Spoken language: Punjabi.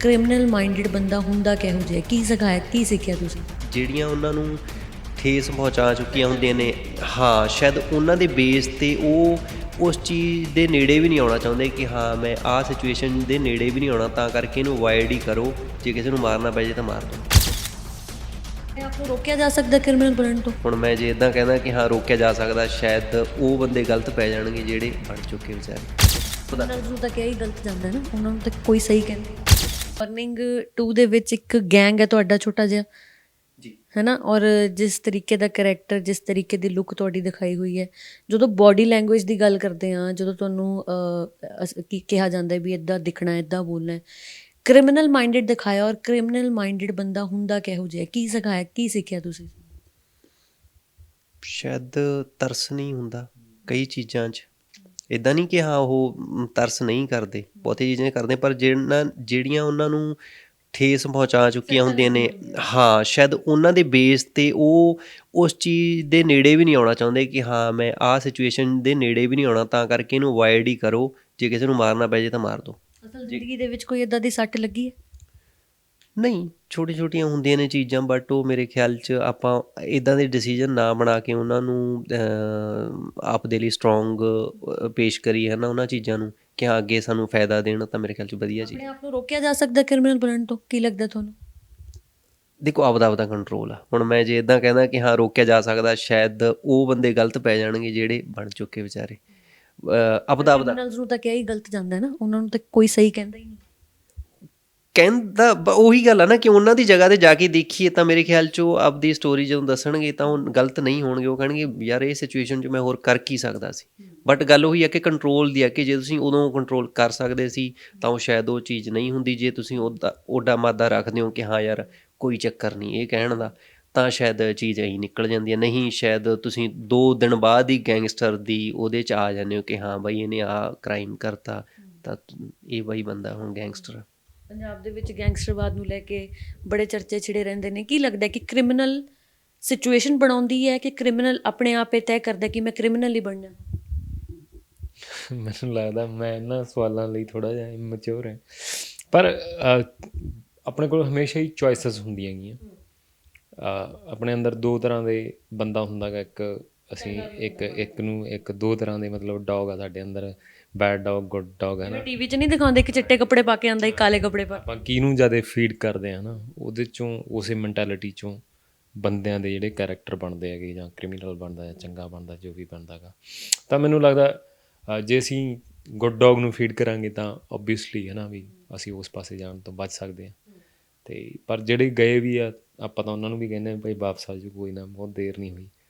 ਕ੍ਰਿਮੀਨਲ ਮਾਈਂਡਡ ਬੰਦਾ ਹੁੰਦਾ ਕਿਹੋ ਜਿਹਾ? ਕੀ ਸਿਖਾਇਆ? ਕੀ ਸਿੱਖਿਆ ਤੁਸੀਂ? ਜਿਹੜੀਆਂ ਉਹਨਾਂ ਨੂੰ ਠੇਸ ਪਹੁੰਚਾ ਚੁੱਕੀਆਂ ਹੁੰਦੀਆਂ ਨੇ ਹਾਂ ਸ਼ਾਇਦ ਉਹਨਾਂ ਦੇ ਬੇਸ ਤੇ ਉਹ ਉਸ ਚੀਜ਼ ਦੇ ਨੇੜੇ ਵੀ ਨਹੀਂ ਆਉਣਾ ਚਾਹੁੰਦੇ ਕਿ ਹਾਂ ਮੈਂ ਆਹ ਸਿਚੁਏਸ਼ਨ ਦੇ ਨੇੜੇ ਵੀ ਨਹੀਂ ਆਉਣਾ ਤਾਂ ਕਰਕੇ ਇਹਨੂੰ ਅਵੋਇਡ ਹੀ ਕਰੋ। ਜੇ ਕਿਸੇ ਨੂੰ ਮਾਰਨਾ ਪੈ ਜੇ ਤਾਂ ਮਾਰ ਦਿਓ। ਆਪ ਨੂੰ ਰੋਕਿਆ ਜਾ ਸਕਦਾ ਕ੍ਰਿਮੀਨਲ ਬਣਨ ਤੋਂ? ਹੁਣ ਮੈਂ ਜੇ ਇਦਾਂ ਕਹਿੰਦਾ ਕਿ ਹਾਂ ਰੋਕਿਆ ਜਾ ਸਕਦਾ ਸ਼ਾਇਦ ਉਹ ਬੰਦੇ ਗਲਤ ਪੈ ਜਾਣਗੇ ਜਿਹੜੇ ਬਣ ਚੁੱਕੇ ਵਿਚਾਰੇ। ਕ੍ਰਿਮੀਨਲਸ ਨੂੰ ਤਾਂ ਕਿਹਾ ਹੀ ਗਲਤ ਜਾਂਦਾ ਨਾ ਉਹਨਾਂ ਨੂੰ ਤਾਂ ਕੋਈ ਸਹੀ ਕਹਿੰਦੇ। ਬਰਨਿੰਗ 2 ਦੇ ਵਿੱਚ ਇੱਕ ਗੈਂਗ ਹੈ ਤੁਹਾਡਾ ਛੋਟਾ ਜਿਹਾ। ਜੀ। ਹੈ ਨਾ ਔਰ ਜਿਸ ਤਰੀਕੇ ਦਾ ਕੈਰੈਕਟਰ ਜਿਸ ਤਰੀਕੇ ਦੀ ਲੁੱਕ ਤੁਹਾਡੀ ਦਿਖਾਈ ਹੋਈ ਹੈ। ਜਦੋਂ ਬਾਡੀ ਲੈਂਗੁਏਜ ਦੀ ਗੱਲ ਕਰਦੇ ਆ ਜਦੋਂ ਤੁਹਾਨੂੰ ਕੀ ਕਿਹਾ ਜਾਂਦਾ ਵੀ ਇਦਾਂ ਦਿਖਣਾ ਇਦਾਂ ਬੋਲਣਾ ਕ੍ਰਿਮੀਨਲ ਮਾਈਂਡਡ ਦਿਖਾਇਆ ਔਰ ਕ੍ਰਿਮੀਨਲ ਮਾਈਂਡਡ ਬੰਦਾ ਹੁੰਦਾ ਕਿਹੋ ਜਿਹਾ ਕੀ ਸਿਖਾਇਆ ਕੀ ਸਿੱਖਿਆ ਤੁਸੀਂ? ਸ਼ਾਇਦ ਤਰਸ ਨਹੀਂ ਹੁੰਦਾ ਕਈ ਚੀਜ਼ਾਂ 'ਚ। ਇਦਾਂ ਨਹੀਂ ਕਿ ਹਾਂ ਉਹ ਤਰਸ ਨਹੀਂ ਕਰਦੇ ਬਹੁਤੀ ਚੀਜ਼ਾਂ ਕਰਦੇ ਪਰ ਜਿਹੜਾ ਜਿਹੜੀਆਂ ਉਹਨਾਂ ਨੂੰ ਠੇਸ ਪਹੁੰਚਾ ਚੁੱਕੀਆਂ ਹੁੰਦੀਆਂ ਨੇ ਹਾਂ ਸ਼ਾਇਦ ਉਹਨਾਂ ਦੇ ਬੇਸ ਤੇ ਉਹ ਉਸ ਚੀਜ਼ ਦੇ ਨੇੜੇ ਵੀ ਨਹੀਂ ਆਉਣਾ ਚਾਹੁੰਦੇ ਕਿ ਹਾਂ ਮੈਂ ਆਹ ਸਿਚੁਏਸ਼ਨ ਦੇ ਨੇੜੇ ਵੀ ਨਹੀਂ ਆਉਣਾ ਤਾਂ ਕਰਕੇ ਇਹਨੂੰ ਅਵੋਇਡ ਹੀ ਕਰੋ ਜੇ ਕਿਸੇ ਨੂੰ ਮਾਰਨਾ ਪੈ ਜੇ ਤਾਂ ਮਾਰ ਦਿਓ ਅਸਲ ਜ਼ਿੰਦਗੀ ਦੇ ਵਿੱਚ ਕੋਈ ਇਦਾਂ ਦੀ ਸੱਟ ਲੱਗੀ ਹੈ? ਨਹੀਂ ਛੋਟੀ ਛੋਟੀਆਂ ਹੁੰਦੀਆਂ ਨੇ ਚੀਜ਼ਾਂ ਬਟ ਉਹ ਮੇਰੇ ਖਿਆਲ 'ਚ ਆਪਾਂ ਇਦਾਂ ਦੇ ਡਿਸੀਜਨ ਨਾ ਬਣਾ ਕੇ ਉਹਨਾਂ ਨੂੰ ਆਪ ਦੇ ਲਈ ਸਟਰੋਂਗ ਪੇਸ਼ ਕਰੀ ਹੈ ਨਾ ਉਹਨਾਂ ਚੀਜ਼ਾਂ ਨੂੰ ਕਿ ਹਾਂ ਅੱਗੇ ਸਾਨੂੰ ਫਾਇਦਾ ਦੇਣ ਤਾਂ ਮੇਰੇ ਖਿਆਲ 'ਚ ਵਧੀਆ ਚੀਜ਼। ਆਪਣੇ ਆਪ ਨੂੰ ਰੋਕਿਆ ਜਾ ਸਕਦਾ ਕ੍ਰਿਮੀਨਲ ਬਣਨ ਤੋਂ ਕੀ ਲੱਗਦਾ ਤੁਹਾਨੂੰ? ਦੇਖੋ ਆਪਦਾ ਆਪਦਾ ਕੰਟਰੋਲ ਆ। ਹੁਣ ਮੈਂ ਜੇ ਇਦਾਂ ਕਹਿੰਦਾ ਕਿ ਹਾਂ ਰੋਕਿਆ ਜਾ ਸਕਦਾ ਸ਼ਾਇਦ ਉਹ ਬੰਦੇ ਗਲਤ ਪੈ ਜਾਣਗੇ ਜਿਹੜੇ ਬਣ ਚੁੱਕੇ ਵਿਚਾਰੇ। ਆਪਦਾ ਆਪਦਾ ਕ੍ਰਿਮੀਨਲਸ ਨੂੰ ਤਾਂ ਕਿਹਾ ਹੀ ਗਲਤ ਜਾਂਦਾ ਹੈ ਨਾ ਉਹਨਾਂ ਨੂੰ ਤਾਂ ਕੋਈ ਸਹੀ ਕਹਿੰਦਾ ਹੀ ਨਹੀਂ। ਕਹਿੰਦਾ, ਬ- ਉਹੀ ਗੱਲ ਆ ਨਾ ਕਿ ਉਹਨਾਂ ਦੀ ਜਗ੍ਹਾ ਤੇ ਜਾ ਕੇ ਦੇਖੀਏ ਤਾਂ ਮੇਰੇ ਖਿਆਲ 'ਚ ਉਹ ਆਪਦੀ ਸਟੋਰੀ ਜਦੋਂ ਦੱਸਣਗੇ ਤਾਂ ਉਹ ਗਲਤ ਨਹੀਂ ਹੋਣਗੇ। ਉਹ ਕਹਿਣਗੇ, ਯਾਰ, ਇਹ ਸਿਚੁਏਸ਼ਨ 'ਚ ਮੈਂ ਹੋਰ ਕਰ ਕੀ ਸਕਦਾ ਸੀ? ਬਟ ਗੱਲ ਉਹੀ ਆ ਕਿ ਕੰਟਰੋਲ ਦੀ ਆ ਕਿ ਜੇ ਤੁਸੀਂ ਉਦੋਂ ਕੰਟਰੋਲ ਕਰ ਸਕਦੇ ਸੀ, ਤਾਂ ਉਹ ਸ਼ਾਇਦ ਉਹ ਚੀਜ਼ ਨਹੀਂ ਹੁੰਦੀ। ਜੇ ਤੁਸੀਂ ਉਹਦਾ ਓਡਾ ਮਾਦਾ ਰੱਖਦੇ ਹੋ ਕਿ ਹਾਂ ਯਾਰ, ਕੋਈ ਚੱਕਰ ਨਹੀਂ ਇਹ ਕਹਿਣ ਦਾ, ਤਾਂ ਸ਼ਾਇਦ ਚੀਜ਼ ਐਂ ਨਿਕਲ ਜਾਂਦੀ ਹੈ ਨਹੀਂ, ਸ਼ਾਇਦ ਤੁਸੀਂ 2 ਦਿਨ ਬਾਅਦ ਹੀ ਗੈਂਗਸਟਰ ਦੀ ਉਹਦੇ 'ਚ ਆ ਜਾਂਦੇ ਹੋ ਕਿ ਹਾਂ ਬਾਈ ਇਹਨੇ ਆ ਕ੍ਰਾਈਮ ਕਰਤਾ, ਤਾਂ ਇਹ ਬਾਈ ਬੰਦਾ ਹੁਣ ਗੈਂਗਸਟਰ ਪੰਜਾਬ ਦੇ ਵਿੱਚ ਗੈਂਗਸਟਰਵਾਦ ਨੂੰ ਲੈ ਕੇ ਬੜੇ ਚਰਚੇ ਛਿੜੇ ਰਹਿੰਦੇ ਨੇ। ਕੀ ਲੱਗਦਾ ਕਿ ਕ੍ਰਿਮੀਨਲ ਸਿਚੁਏਸ਼ਨ ਬਣਾਉਂਦੀ ਹੈ ਕਿ ਕ੍ਰਿਮੀਨਲ ਆਪਣੇ ਆਪ ਇਹ ਤੈਅ ਕਰਦਾ ਕਿ ਮੈਂ ਕ੍ਰਿਮੀਨਲ ਹੀ ਬਣਨਾ? ਮੈਨੂੰ ਲੱਗਦਾ ਮੈਂ ਇਹਨਾਂ ਸਵਾਲਾਂ ਲਈ ਥੋੜਾ ਜਿਹਾ ਇਮੈਚੁਰ ਹਾਂ। ਪਰ ਆਪਣੇ ਕੋਲ ਹਮੇਸ਼ਾ ਹੀ ਚੋਇਸਸ ਹੁੰਦੀਆਂ ਅਹ, ਆਪਣੇ ਅੰਦਰ ਦੋ ਤਰ੍ਹਾਂ ਦੇ ਬੰਦਾ ਹੁੰਦਾ ਗਾ ਇੱਕ ਅਸੀਂ ਇੱਕ ਇੱਕ ਨੂੰ ਇੱਕ ਦੋ ਤਰ੍ਹਾਂ ਦੇ ਮਤਲਬ ਡੌਗ ਆ ਸਾਡੇ ਅੰਦਰ। ਬੈਡ ਡੌਗ ਗੁੱਡ ਡੌਗ ਹੈ ਨਾ। ਟੀਵੀ 'ਚ ਨਹੀਂ ਦਿਖਾਉਂਦੇ ਕਿ ਚਿੱਟੇ ਕੱਪੜੇ ਪਾ ਕੇ ਆਂਦਾ ਇੱਕ ਕਾਲੇ ਕੱਪੜੇ ਪਾ ਆਪਾਂ ਕਿਹਨੂੰ ਜ਼ਿਆਦਾ ਫੀਡ ਕਰਦੇ ਆ ਨਾ ਉਹਦੇ ਚੋਂ ਉਸੇ ਮੈਂਟੈਲਿਟੀ ਚੋਂ ਬੰਦਿਆਂ ਦੇ ਜਿਹੜੇ ਕੈਰੈਕਟਰ ਬਣਦੇ ਹੈਗੇ ਜਾਂ ਕ੍ਰਿਮੀਨਲ ਬਣਦਾ ਜਾਂ ਚੰਗਾ ਬਣਦਾ ਜੋ ਵੀ ਬਣਦਾਗਾ ਤਾਂ ਮੈਨੂੰ ਲੱਗਦਾ ਜੇ ਅਸੀਂ ਗੁੱਡ ਡੌਗ ਨੂੰ ਫੀਡ ਕਰਾਂਗੇ ਤਾਂ ਆਬਵੀਅਸਲੀ ਹੈ ਨਾ ਵੀ ਅਸੀਂ ਉਸ ਪਾਸੇ ਜਾਣ ਤੋਂ ਬਚ ਸਕਦੇ ਹਾਂ। ਤੇ ਪਰ ਜਿਹੜੇ ਗਏ ਵੀ ਆ ਆਪਾਂ ਤਾਂ ਉਹਨਾਂ ਨੂੰ ਵੀ ਕਹਿੰਦੇ ਆ ਭਾਈ ਵਾਪਸ ਆ ਜਾਓ ਕੋਈ ਨਾ ਬਹੁਤ ਦੇਰ ਨਹੀਂ ਹੋਈ।